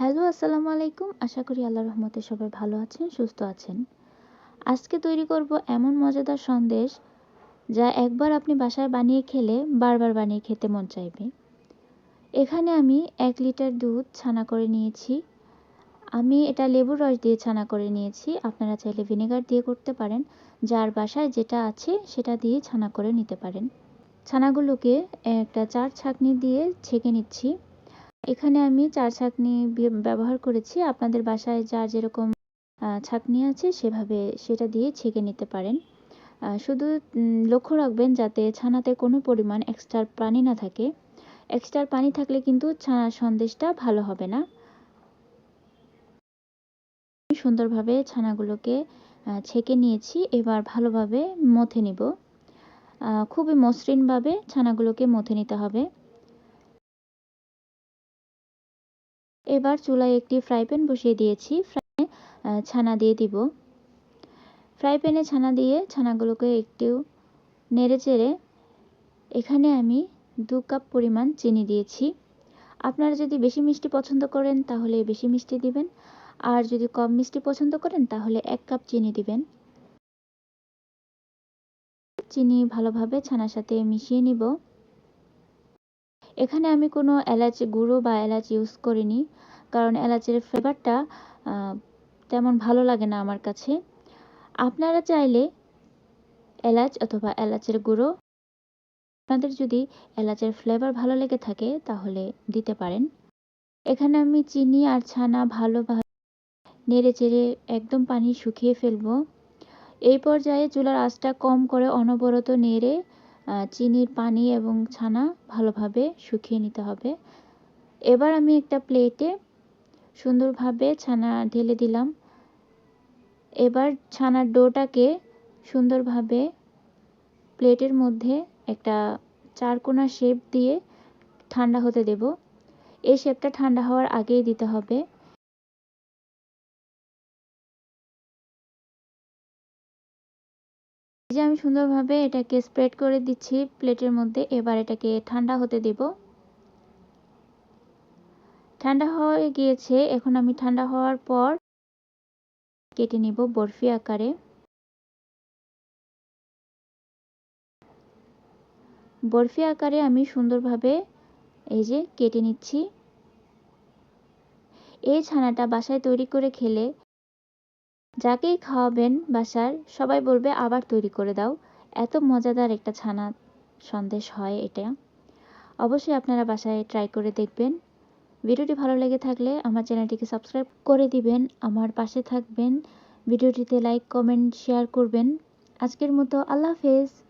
Hello, আসসালামু আলাইকুম। আশা করি আল্লাহ রহমতে সবাই ভালো আছেন, সুস্থ আছেন। আজকে তৈরি করব এমন মজাদার সন্দেশ যা একবার আপনি বাসায় বানিয়ে খেলে বারবার বানিয়ে খেতে মন চাইবে। এখানে আমি এক লিটার দুধ ছানা করে নিয়েছি। আমি এটা লেবুর রস দিয়ে ছানা করে নিয়েছি। আপনারা চাইলে ভিনেগার দিয়ে করতে পারেন। যার বাসায় যেটা আছে সেটা দিয়ে ছানা করে নিতে পারেন। ছানাগুলোকে একটা চার ছাঁকনি দিয়ে ছেঁকে নিচ্ছি। এখানে আমি চার ছাঁকনি ব্যবহার করেছি। আপনাদের বাসায় যার যেরকম ছাঁকনি আছে সেভাবে সেটা দিয়ে ছেঁকে নিতে পারেন। শুধু লক্ষ্য রাখবেন যাতে ছানাতে কোনো পরিমাণ এক্সট্রা পানি না থাকে। এক্সট্রা পানি থাকলে কিন্তু ছানা সন্দেশটা ভালো হবে না। সুন্দরভাবে ছানাগুলোকে ছেঁকে নিয়েছি। এবার ভালোভাবে মথে নিব। খুবই মসৃণভাবে ছানাগুলোকে মথে নিতে হবে। এবার চুলায় একটি ফ্রাই প্যান বসিয়ে দিয়েছি। ফ্রাই ছানা দিয়ে দিব। ফ্রাই প্যানে ছানা দিয়ে ছানাগুলোকে একটু নেড়ে চেড়ে এখানে আমি দু কাপ পরিমাণ চিনি দিয়েছি। আপনারা যদি বেশি মিষ্টি পছন্দ করেন তাহলে বেশি মিষ্টি দিবেন। আর যদি কম মিষ্টি পছন্দ করেন তাহলে এক কাপ চিনি দিবেন। চিনি ভালোভাবে ছানার সাথে মিশিয়ে নিব। এখানে আমি কোনো এলাচ গুঁড়ো বা এলাচ ইউজ করিনি, কারণ এলাচের ফ্লেভারটা তেমন ভালো লাগে না আমার কাছে। আপনারা চাইলে এলাচ অথবা এলাচের গুঁড়ো, আপনাদের যদি এলাচের ফ্লেভার ভালো লেগে থাকে তাহলে দিতে পারেন। এখানে আমি চিনি আর ছানা ভালোভাবে নেড়ে চেড়ে একদম পানি শুকিয়ে ফেলব। এই পর্যায়ে চুলার আঁচটা কম করে অনবরত নেড়ে চিনির পানি এবং ছানা ভালোভাবে শুকিয়ে নিতে হবে। এবার আমি একটা প্লেটে সুন্দরভাবে ছানা ঢেলে দিলাম। এবার ছানার ডোটাকে সুন্দরভাবে প্লেটের মধ্যে একটা চারকোনা শেপ দিয়ে ঠান্ডা হতে দেব। এই শেপটা ঠান্ডা হওয়ার আগেই দিতে হবে। যে আমি সুন্দরভাবে এটাকে স্প্রেড করে দিচ্ছি প্লেটের মধ্যে, এবার এটাকে ঠান্ডা হতে দেব। ঠান্ডা হয়ে গিয়েছে, এখন আমি ঠান্ডা হওয়ার পর কেটে নিব বরফি আকারে। বরফি আকারে আমি সুন্দরভাবে এই যে কেটে নিচ্ছি। এই ছানাটা বাসায় তৈরি করে খেলে যাকেই খাওয়াবেন বাসার, সবাই বলবে, আবার তৈরি করে দাও। এত মজাদার একটা ছানা সন্দেশ হয় এটা। অবশ্যই আপনারা বাসায় ট্রাই করে দেখবেন। ভিডিওটি ভালো লেগে থাকলে আমার চ্যানেলটিকে সাবস্ক্রাইব করে দিবেন, আমার পাশে থাকবেন। ভিডিওটিতে লাইক কমেন্ট শেয়ার করবেন। আজকের মতো আল্লাহ হাফেজ।